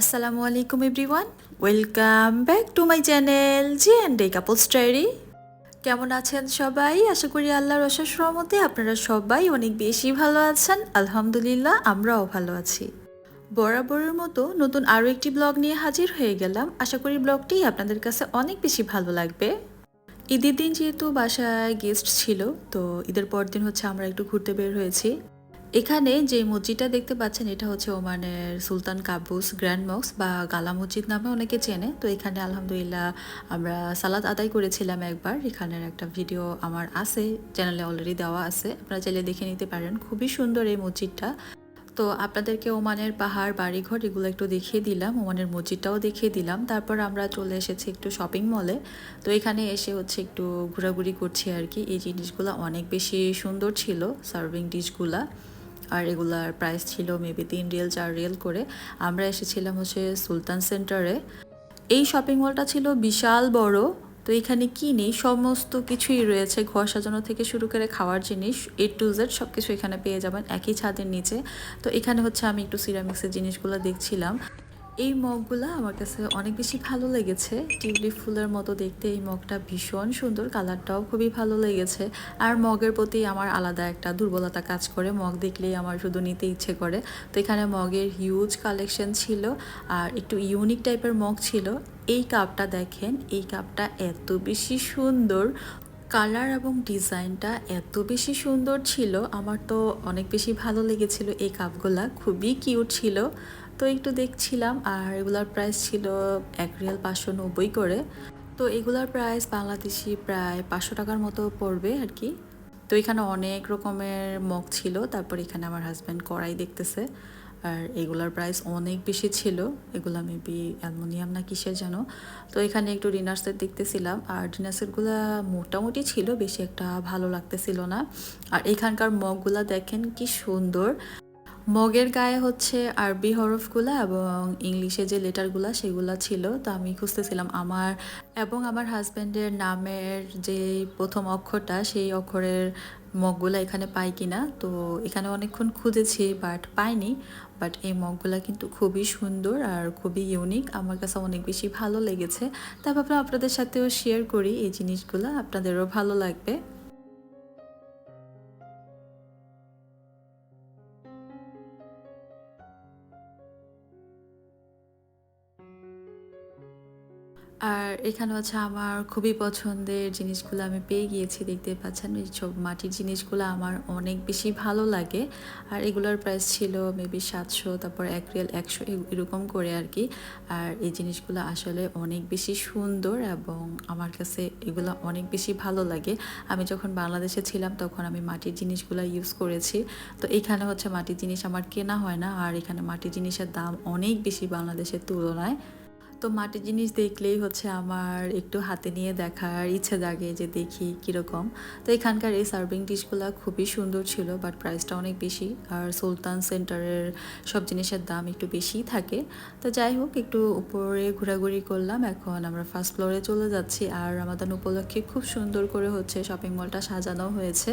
আসসালামু আলাইকুম everyone welcome back to my channel G and D couple story কেমন আছেন সবাই? আশা করি আল্লাহর অশেষ রহমতে আপনারা সবাই অনেক বেশি ভালো আছেন। আলহামদুলিল্লাহ, আমরাও ভালো আছি। বরাবরের মতো নতুন আরও একটি ব্লগ নিয়ে হাজির হয়ে গেলাম। আশা করি ব্লগটি আপনাদের কাছে অনেক বেশি ভালো লাগবে। ঈদের দিন যেহেতু বাসায় গেস্ট ছিল, তো ঈদের পর দিন হচ্ছে আমরা একটু ঘুরতে বের হয়েছি। এখানে যে মসজিদটা দেখতে পাচ্ছেন, এটা হচ্ছে ওমানের সুলতান কাবুস গ্র্যান্ড মক্স বা গালা মসজিদ নামে অনেকে চেনে। তো এখানে আলহামদুলিল্লাহ আমরা সালাদ আদায় করেছিলাম একবার। এখানের একটা ভিডিও আমার আছে, চ্যানেলে অলরেডি দেওয়া আছে। আপনারা চাইলে দেখে নিতে পারেন। খুবই সুন্দর এই মসজিদটা। তো আপনাদেরকে ওমানের পাহাড়, বাড়িঘর এগুলো একটু দেখিয়ে দিলাম। ওমানের মসজিদটাও দেখিয়ে দিলাম। তারপর আমরা চলে এসেছি একটু শপিং মলে তো এখানে এসে হচ্ছে একটু ঘোরাঘুরি করছি আর কি। এই জিনিসগুলো অনেক বেশি সুন্দর ছিল সার্ভিং ডিশগুলা আর এগুলার প্রাইস ছিল মেবি তিন রিয়েল চার রিয়েল করে। আমরা এসেছিলাম হচ্ছে সুলতান সেন্টারে এই শপিং মলটা ছিল বিশাল বড়, তো এখানে কি নেই? সমস্ত কিছুই রয়েছে, ঘর সাজানো থেকে শুরু করে খাওয়ার জিনিস এ টু জেড সব কিছু এখানে পেয়ে যাবেন, একই ছাদের নিচে। তো এখানে হচ্ছে আমি একটু সিরামিক্সের জিনিসগুলো দেখছিলাম। এই মগগুলো আমার কাছে অনেক বেশি ভালো লেগেছে। টিউলিপ ফুলের মতো দেখতে এই মগটা ভীষণ সুন্দর, কালারটাও খুবই ভালো লেগেছে। আর মগের প্রতি আমার আলাদা একটা দুর্বলতা কাজ করে, মগ দেখলেই আমার শুধু নিতে ইচ্ছে করে। তো এখানে মগের হিউজ কালেকশন ছিল আর একটু ইউনিক টাইপের মগ ছিল। এই কাপটা দেখেন, এই কাপটা এত বেশি সুন্দর। কালার এবং ডিজাইনটা এত বেশি সুন্দর ছিল। আমার তো অনেক বেশি ভালো লেগেছিল এই কাপগুলা খুবই কিউট ছিল। তো একটু দেখছিলাম আর এগুলার প্রাইস ছিল এক রিয়াল পাঁচশো নব্বই করে। তো এগুলার প্রাইস বাংলাদেশি প্রায় পাঁচশো টাকার মতো পড়বে আর কি। তো এখানে অনেক রকমের মগ ছিল, তারপর এখানে আমার হাজব্যান্ড কড়াই দেখতেছে। আর এগুলার প্রাইস অনেক বেশি ছিল, এগুলা মেবি অ্যালমোনিয়াম না কিসের যেন। তো এখানে একটু ডিনার দেখতেছিলাম, আর ডিনার মোটামুটি ছিল, বেশি একটা ভালো লাগতেছিল না। আর এখানকার মগগুলা দেখেন কি সুন্দর মগের গায়ে হচ্ছে আরবি হরফগুলা এবং ইংলিশে যে লেটারগুলা সেগুলা ছিল, তো আমি খুঁজতেছিলাম আমার এবং আমার হাজব্যান্ডের নামের যে প্রথম অক্ষরটা সেই অক্ষরের মগগুলা এখানে পাই কিনা। তো এখানে অনেকক্ষণ খুঁজেছি বাট পাইনি। বাট এই মগগুলা কিন্তু খুবই সুন্দর আর খুবই ইউনিক আমার কাছে অনেক বেশি ভালো লেগেছে। ভাবলাম আপনাদের সাথেও শেয়ার করি এই জিনিসগুলো। আপনাদেরও ভালো লাগবে। আর এখানে হচ্ছে আমার খুবই পছন্দের জিনিসগুলো আমি পেয়ে গিয়েছি, দেখতে পাচ্ছেন। এই সব মাটির জিনিসগুলো আমার অনেক বেশি ভালো লাগে। আর এগুলোর প্রাইস ছিল মেবি সাতশো, তারপর এক রিয়াল একশো এরকম করে আর কি। আর এই জিনিসগুলো আসলে অনেক বেশি সুন্দর এবং আমার কাছে এগুলো অনেক বেশি ভালো লাগে। আমি যখন বাংলাদেশে ছিলাম তখন আমি মাটির জিনিসগুলো ইউজ করেছি। তো এখানে হচ্ছে মাটির জিনিস আমার কেনা হয় না। আর এখানে মাটির জিনিসের দাম অনেক বেশি বাংলাদেশের তুলনায়। তো মাটির জিনিস দেখলেই হচ্ছে আমার একটু হাতে নিয়ে দেখার ইচ্ছে জাগে যে দেখি কীরকম। তো এখানকার এই সার্ভিং ডিশগুলো খুবই সুন্দর ছিল বাট প্রাইসটা অনেক বেশি। আর সুলতান সেন্টারের সব জিনিসের দাম একটু বেশিই থাকে। তো যাই হোক, একটু উপরে ঘোরাঘুরি করলাম। এখন আমরা ফার্স্ট ফ্লোরে চলে যাচ্ছি। আর রামাদান উপলক্ষে খুব সুন্দর করে হচ্ছে শপিং মলটা সাজানো হয়েছে।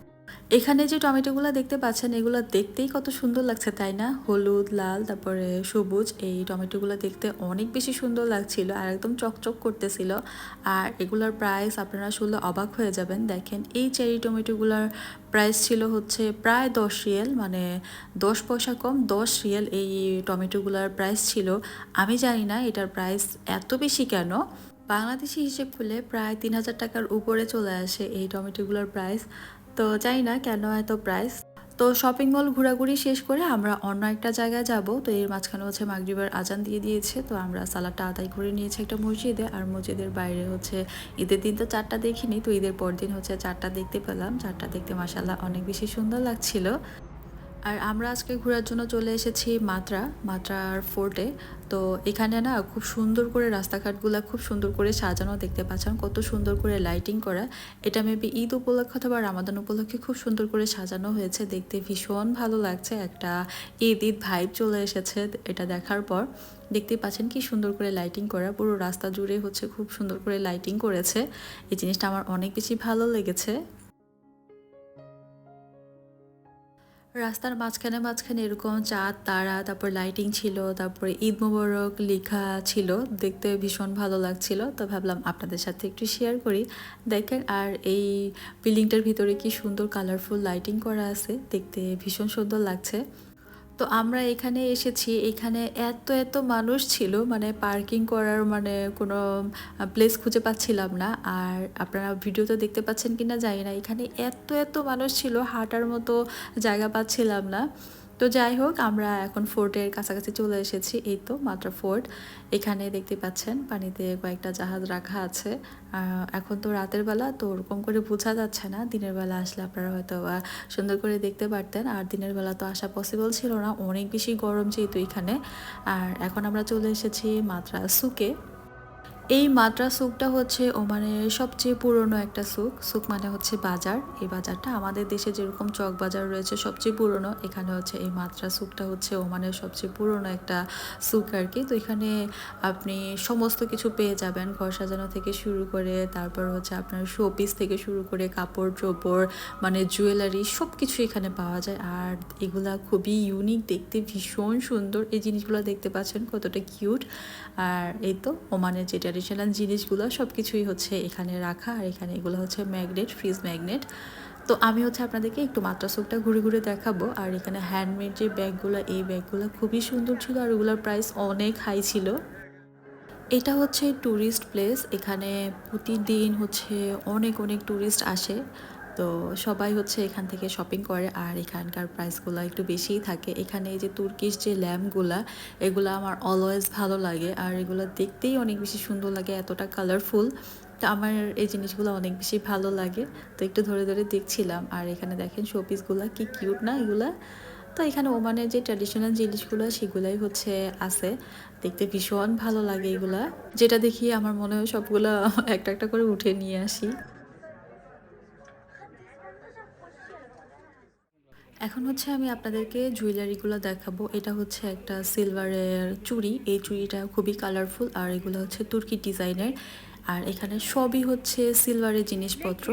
এখানে যে টমেটোগুলো দেখতে পাচ্ছেন, এগুলো দেখতেই কত সুন্দর লাগছে, তাই না? হলুদ, লাল, তারপরে সবুজ, এই টমেটোগুলো দেখতে অনেক বেশি সুন্দর লাগছিল আর একদম চকচক করতেছিল। আর এগুলোর প্রাইস আপনারা শুনলে অবাক হয়ে যাবেন। দেখেন, এই চেরি টমেটোগুলোর প্রাইস ছিল হচ্ছে প্রায় দশ রিয়েল মানে দশ পয়সা কম, দশ রিয়েল এই টমেটোগুলোর প্রাইস ছিল। আমি জানি না এটার প্রাইস এত বেশি কেন। বাংলাদেশি হিসেব করলে প্রায় তিন হাজার টাকার উপরে চলে আসে এই টমেটোগুলোর প্রাইস তো জানি না কেন এত প্রাইস তো শপিং মল ঘোরাঘুরি শেষ করে আমরা অন্য একটা জায়গায় যাব। তো এর মাঝখানে হচ্ছে মাগরিবার আজান দিয়ে দিয়েছে। তো আমরা সালাদটা আদায় করে নিয়েছি একটা মসজিদে। আর মসজিদের বাইরে হচ্ছে ঈদের দিন তো চারটা দেখিনি। তো ঈদের পর দিন হচ্ছে চারটা দেখতে পেলাম। চারটা দেখতে মাসাল্লাহ অনেক বেশি সুন্দর লাগছিল। আর আমরা আজকে ঘোরার জন্য চলে এসেছি মাত্রা মাত্রার ফোর্টে তো এখানে না খুব সুন্দর করে রাস্তাঘাটগুলো খুব সুন্দর করে সাজানো দেখতে পাচ্ছেন, কত সুন্দর করে লাইটিং করা। এটা মেবি ঈদ উপলক্ষে অথবা রামাদান উপলক্ষে খুব সুন্দর করে সাজানো হয়েছে, দেখতে ভীষণ ভালো লাগছে। একটা ঈদ ঈদ ভাইব চলে এসেছে এটা দেখার পর। দেখতে পাচ্ছেন কি সুন্দর করে লাইটিং করা, পুরো রাস্তা জুড়ে হচ্ছে খুব সুন্দর করে লাইটিং করেছে। এই জিনিসটা আমার অনেক বেশি ভালো লেগেছে। রাস্তার মাঝখানে মাঝখানে এরকম চাঁদ, তারা, তারপর লাইটিং ছিল, তারপরে ঈদ মোবারক লেখা ছিল, দেখতে ভীষণ ভালো লাগছিল। তো ভাবলাম আপনাদের সাথে একটু শেয়ার করি। দেখেন, আর এই বিল্ডিংটার ভিতরে কি সুন্দর কালারফুল লাইটিং করা আছে, দেখতে ভীষণ সুন্দর লাগছে। তো আমরা এখানে এসেছি, এখানে এত এত মানুষ ছিল মানে পার্কিং করার মানে কোনো প্লেস খুঁজে পাচ্ছিলাম না। আর আপনারা ভিডিওতে দেখতে পাচ্ছেন কি না জানি না, এখানে এত এত মানুষ ছিল, হাঁটার মতো জায়গা পাচ্ছিলাম না। তো যাই হোক, আমরা এখন ফোর্টের কাছাকাছি চলে এসেছি। এই তো মাত্র ফোর্ট। এখানে দেখতে পাচ্ছেন পানিতে কয়েকটা জাহাজ রাখা আছে। এখন তো রাতের বেলা, তো ওরকম করে বোঝা যাচ্ছে না। দিনের বেলা আসলে আপনারা হয়তো সুন্দর করে দেখতে পারতেন। আর দিনের বেলা তো আসা পসিবল ছিল না। অনেক বেশি গরম যেহেতু এখানে। আর এখন আমরা চলে এসেছি মাত্রা সুকে এই মাদ্রা সুকটা হচ্ছে ওমানের সবচেয়ে পুরনো একটা সুক সুক মানে হচ্ছে বাজার। এই বাজারটা আমাদের দেশে যেরকম চক বাজার রয়েছে, সবচেয়ে পুরনো। এখানে হচ্ছে এই মাদ্রা সুকটা হচ্ছে ওমানের সবচেয়ে পুরনো একটা সুক আর কি তো এখানে আপনি সমস্ত কিছু পেয়ে যাবেন, ঘর সাজানো থেকে শুরু করে তারপর হচ্ছে আপনার শোপিস থেকে শুরু করে কাপড়, চোপড় মানে জুয়েলারি সব কিছু এখানে পাওয়া যায়। আর এগুলা খুবই ইউনিক দেখতে, ভীষণ সুন্দর। এই জিনিসগুলো দেখতে পাচ্ছেন কতটা কিউট আর এই তো ওমানের যেটা ট্র্যাডিশনাল জিনিসগুলো সব কিছুই হচ্ছে এখানে রাখা, আর এখানে এগুলো হচ্ছে ম্যাগনেট ফ্রিজ ম্যাগনেট তো আমি হচ্ছে আপনাদেরকে একটু মাত্রা সোপটা ঘুরে ঘুরে দেখাবো। আর এখানে হ্যান্ডমেড যে ব্যাগগুলো, এই ব্যাগগুলো খুবই সুন্দর ছিল, আর ওগুলোর প্রাইস অনেক হাই ছিল। এটা হচ্ছে ট্যুরিস্ট প্লেস এখানে প্রতিদিন হচ্ছে অনেক অনেক ট্যুরিস্ট আসে। তো সবাই হচ্ছে এখান থেকে শপিং করে আর এখানকার প্রাইসগুলো একটু বেশিই থাকে। এখানে এই যে তুর্কিশ যে ল্যাম্পগুলা এগুলো আমার অলওয়েজ ভালো লাগে আর এগুলো দেখতেই অনেক বেশি সুন্দর লাগে, এতটা কালারফুল তো আমার এই জিনিসগুলো অনেক বেশি ভালো লাগে। তো একটু ধরে ধরে দেখছিলাম আর এখানে দেখেন শোপিসগুলো কি কিউট না এগুলা? তো এখানে ওমানের যে ট্র্যাডিশনাল জিনিসগুলো সেগুলাই হচ্ছে আছে। দেখতে ভীষণ ভালো লাগে এগুলা। যেটা দেখি আমার মনে হয় সবগুলো একটা একটা করে উঠে নিয়ে আসি। এখন হচ্ছে আমি আপনাদেরকে জুয়েলারিগুলো দেখাবো। এটা হচ্ছে একটা সিলভারের চুড়ি। এই চুড়িটা খুবই কালারফুল আর এগুলো হচ্ছে তুর্কি ডিজাইনের আর এখানে সবই হচ্ছে সিলভারের জিনিসপত্র।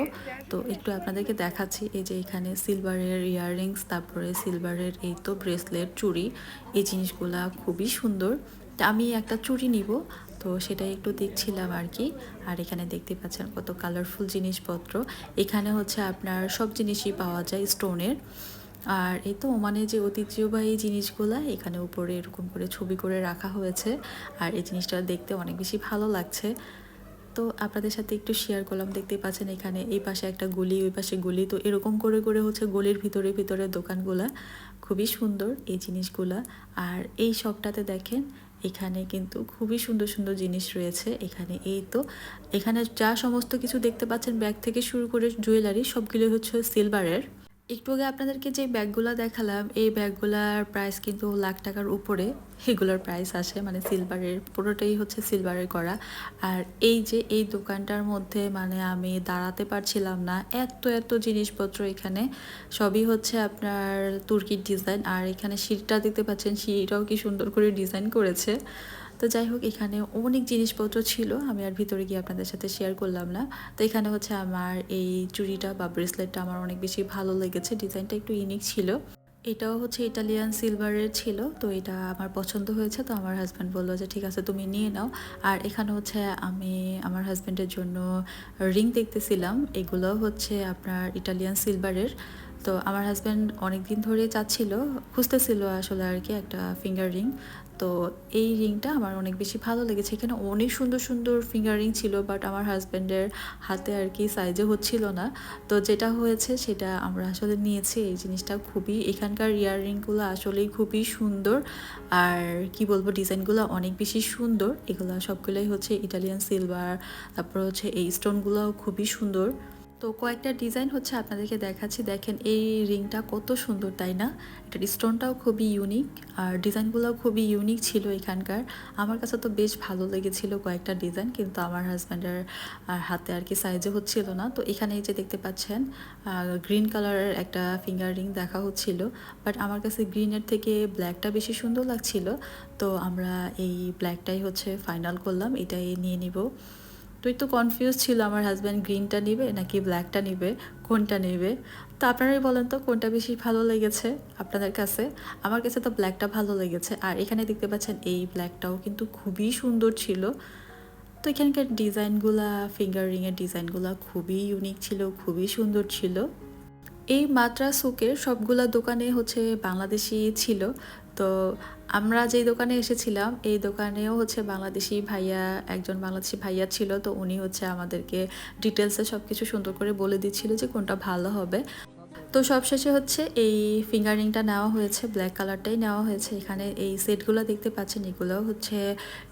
তো একটু আপনাদেরকে দেখাচ্ছি, এই যে এখানে সিলভারের ইয়াররিংস তারপরে সিলভারের এই তো ব্রেসলেট চুড়ি। এই জিনিসগুলা খুবই সুন্দর। আমি একটা চুড়ি নিব, তো সেটাই একটু দেখছিলাম আর কি। আর এখানে দেখতে পাচ্ছেন কত কালারফুল জিনিসপত্র। এখানে হচ্ছে আপনার সব জিনিসই পাওয়া যায় স্টোনের আর এই তো ওমানে যে ঐতিহ্যবাহী জিনিসগুলো, এখানে উপরে এরকম করে ছবি করে রাখা হয়েছে। আর এই জিনিসটা দেখতে অনেক বেশি ভালো লাগছে। তো আপনাদের সাথে একটু শেয়ার করলাম দেখতে পাচ্ছেন এখানে এই পাশে একটা গলি, ওই পাশে গলি। তো এরকম করে করে হচ্ছে গলির ভিতরে ভিতরে দোকানগুলা। খুবই সুন্দর এই জিনিসগুলা। আর এই শপটাতে দেখেন, এখানে কিন্তু খুবই সুন্দর সুন্দর জিনিস রয়েছে। এখানে এই তো, এখানে যা সমস্ত কিছু দেখতে পাচ্ছেন, ব্যাগ থেকে শুরু করে জুয়েলারি সবগুলো হচ্ছে সিলভারের একটু আগে আপনাদেরকে যে ব্যাগগুলো দেখালাম, এই ব্যাগগুলার প্রাইস কিন্তু লাখ টাকার উপরে। এগুলোর প্রাইস আসে মানে সিলভারের পুরোটাই হচ্ছে সিলভারের করা। আর এই যে এই দোকানটার মধ্যে মানে আমি দাঁড়াতে পারছিলাম না, এত এত জিনিসপত্র এখানে। সবই হচ্ছে আপনার তুর্কির ডিজাইন আর এখানে সিঁড়িটা দেখতে পাচ্ছেন সিঁড়িটাও কি সুন্দর করে ডিজাইন করেছে। তো যাই হোক, এখানে অনেক জিনিসপত্র ছিল, আমি আর ভিতরে গিয়ে আপনাদের সাথে শেয়ার করলাম না। তো এখানে হচ্ছে আমার এই চুড়িটা বা ব্রেসলেটটা আমার অনেক বেশি ভালো লেগেছে ডিজাইনটা একটু ইউনিক ছিল। এটাও হচ্ছে ইটালিয়ান সিলভারের ছিল, তো এটা আমার পছন্দ হয়েছে, তো আমার হাজব্যান্ড বলল যে, ঠিক আছে, তুমি নিয়ে নাও। আর এখানে হচ্ছে আমি আমার হাজব্যান্ডের জন্য রিং দেখতেছিলাম, এগুলো হচ্ছে আপনার ইটালিয়ান সিলভারের তো আমার হাজব্যান্ড অনেক দিন ধরে চাচ্ছিল, খুঁজতেছিল আসলে আর কি একটা ফিঙ্গার রিং তো এই রিংটা আমার অনেক বেশি ভালো লেগেছে। এখানে অনেক সুন্দর সুন্দর ফিঙ্গার রিং ছিল বাট আমার হাজব্যান্ডের হাতে আর কি সাইজে হচ্ছিল না। তো যেটা হয়েছে, সেটা আমরা আসলে নিয়েছি। এই জিনিসটা খুবই, এখানকার ইয়ার রিংগুলো আসলেই খুবই সুন্দর। আর কি বলব ডিজাইনগুলো অনেক বেশি সুন্দর। এগুলো সবগুলোই হচ্ছে ইটালিয়ান সিলভার তারপর হচ্ছে এই স্টোনগুলোও খুবই সুন্দর। তো কয়েকটা ডিজাইন হচ্ছে আপনাদেরকে দেখাচ্ছি। দেখেন এই রিংটা কত সুন্দর, তাই না? এটার স্টোনটাও খুবই ইউনিক আর ডিজাইনগুলোও খুবই ইউনিক ছিল এখানকার। আমার কাছে তো বেশ ভালো লেগেছিল কয়েকটা ডিজাইন, কিন্তু আমার হাজব্যান্ডের হাতে আর কি সাইজে হচ্ছিল না। তো এখানে এই যে দেখতে পাচ্ছেন গ্রিন কালারের একটা ফিঙ্গার রিং দেখা হচ্ছিল বাট আমার কাছে গ্রিনের থেকে ব্ল্যাকটা বেশি সুন্দর লাগছিল। তো আমরা এই ব্ল্যাকটাই হচ্ছে ফাইনাল করলাম, এটাই নিয়ে নিব। তো একটু কনফিউজ ছিল, আমার হাজব্যান্ড গ্রিনটা নিবে নাকি ব্ল্যাকটা নিবে, কোনটা নেবে? তো আপনারাই বলেন তো, কোনটা বেশি ভালো লেগেছে আপনাদের কাছে? আমার কাছে তো ব্ল্যাকটা ভালো লেগেছে, আর এখানে দেখতে পাচ্ছেন এই ব্ল্যাকটাও কিন্তু খুবই সুন্দর ছিল। তো এখানকার ডিজাইনগুলা ফিঙ্গার রিংয়ের ডিজাইনগুলা খুবই ইউনিক ছিল, খুবই সুন্দর ছিল। এই মাত্রা সুকের সবগুলা দোকানে হচ্ছে বাংলাদেশি ছিল। তো আমরা যেই দোকানে এসেছিলাম, এই দোকানেও হচ্ছে বাংলাদেশি ভাইয়া, একজন বাংলাদেশি ভাইয়া ছিল, তো উনি হচ্ছে আমাদেরকে ডিটেলসে সব কিছু সুন্দর করে বলে দিচ্ছিল যে কোনটা ভালো হবে। তো সবশেষে হচ্ছে এই ফিঙ্গারিংটা নেওয়া হয়েছে ব্ল্যাক কালারটাই নেওয়া হয়েছে। এখানে এই সেটগুলো দেখতে পাচ্ছেন, এগুলো হচ্ছে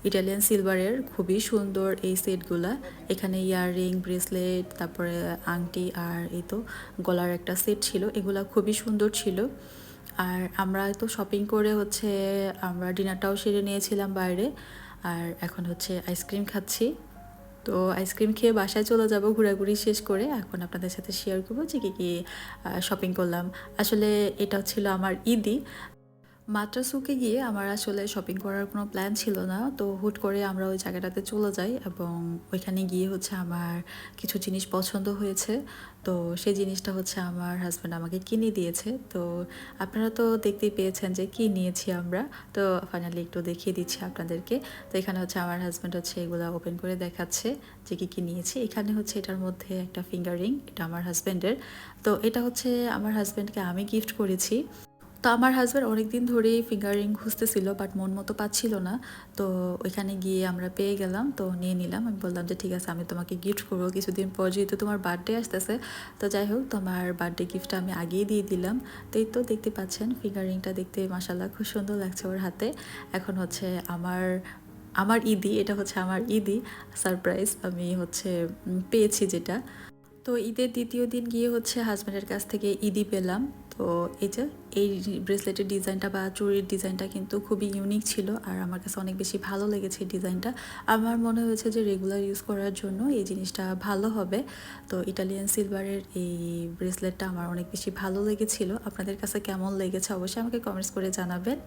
ইটালিয়ান সিলভারের খুবই সুন্দর এই সেটগুলো। এখানে ইয়াররিং, ব্রেসলেট, তারপরে আংটি আর এই তো গলার একটা সেট ছিল, এগুলো খুবই সুন্দর ছিল। আর আমরা তো শপিং করে হচ্ছে আমরা ডিনারটাও সেরে নিয়েছিলাম বাইরে। আর এখন হচ্ছে আইসক্রিম খাচ্ছি। তো আইসক্রিম খেয়ে বাসায় চলে যাব ঘোরাঘুরি শেষ করে। এখন আপনাদের সাথে শেয়ার করব যে কী কী শপিং করলাম। আসলে এটা ছিল আমার ঈদই মাদ্রাসুকে গিয়ে আমার আসলে শপিং করার কোনো প্ল্যান ছিল না। তো হুট করে আমরা ওই জায়গাটাতে চলে যাই এবং ওইখানে গিয়ে হচ্ছে আমার কিছু জিনিস পছন্দ হয়েছে। তো সেই জিনিসটা হচ্ছে আমার হাজব্যান্ড আমাকে কিনে দিয়েছে। তো আপনারা তো দেখতেই পেয়েছেন যে কি নিয়েছি আমরা। তো ফাইনালি একটু দেখিয়ে দিচ্ছি আপনাদেরকে। তো এখানে হচ্ছে আমার হাজব্যান্ড হচ্ছে এগুলো ওপেন করে দেখাচ্ছে যে কী কী নিয়েছি। এখানে হচ্ছে এটার মধ্যে একটা ফিঙ্গার রিং এটা আমার হাজব্যান্ডের তো এটা হচ্ছে আমার হাজব্যান্ডকে আমি গিফট করেছি। তো আমার হাজব্যান্ড অনেক দিন ধরেই ফিঙ্গারিং খুঁজতেছিল বাট মন মতো পাচ্ছিল না। তো ওইখানে গিয়ে আমরা পেয়ে গেলাম, তো নিয়ে নিলাম। আমি বললাম যে, ঠিক আছে, আমি তোমাকে গিফট করব কিছুদিন পর, যেহেতু তোমার বার্থডে আসতেছে। তো যাই হোক, তোমার বার্থডে গিফটটা আমি আগেই দিয়ে দিলাম। তো এই তো দেখতে পাচ্ছেন ফিঙ্গারিংটা দেখতে মাসাল্লাহ খুব সুন্দর লাগছে ওর হাতে। এখন হচ্ছে আমার আমার ঈদি এটা হচ্ছে আমার ঈদি সারপ্রাইজ আমি হচ্ছে পেয়েছি যেটা। তো ঈদের দ্বিতীয় দিন গিয়ে হচ্ছে হাজব্যান্ডের কাছ থেকে ঈদি পেলাম। তো এই যে, এই ব্রেসলেটের ডিজাইনটা বা চুরির ডিজাইনটা কিন্তু খুবই ইউনিক ছিল আর আমার কাছে অনেক বেশি ভালো লেগেছে ডিজাইনটা আমার মনে হয়েছে যে রেগুলার ইউজ করার জন্য এই জিনিসটা ভালো হবে। তো ইটালিয়ান সিলভারের এই ব্রেসলেটটা আমার অনেক বেশি ভালো লেগেছিল। আপনাদের কাছে কেমন লেগেছে অবশ্যই আমাকে কমেন্টস করে জানাবেন।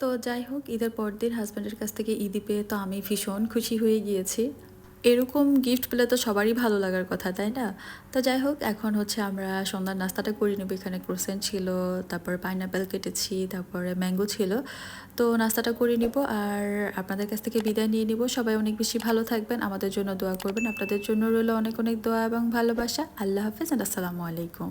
তো যাই হোক, ঈদের পরদিন হাজব্যান্ডের কাছ থেকে ঈদি পেয়ে তো আমি ভীষণ খুশি হয়ে গিয়েছি। এরকম গিফট পেলে তো সবারই ভালো লাগার কথা, তাই না? তো যাই হোক, এখন হচ্ছে আমরা সন্ধ্যার নাস্তাটা করে নেব। এখানে ক্রোসেন ছিল, তারপর পাইনাপেল কেটেছি, তারপরে ম্যাঙ্গো ছিল। তো নাস্তাটা করে নিব আর আপনাদের কাছ থেকে বিদায় নিয়ে নিব। সবাই অনেক বেশি ভালো থাকবেন, আমাদের জন্য দোয়া করবেন। আপনাদের জন্য রইল অনেক অনেক দোয়া এবং ভালোবাসা। আল্লাহ হাফেজ, আসসালামু আলাইকুম।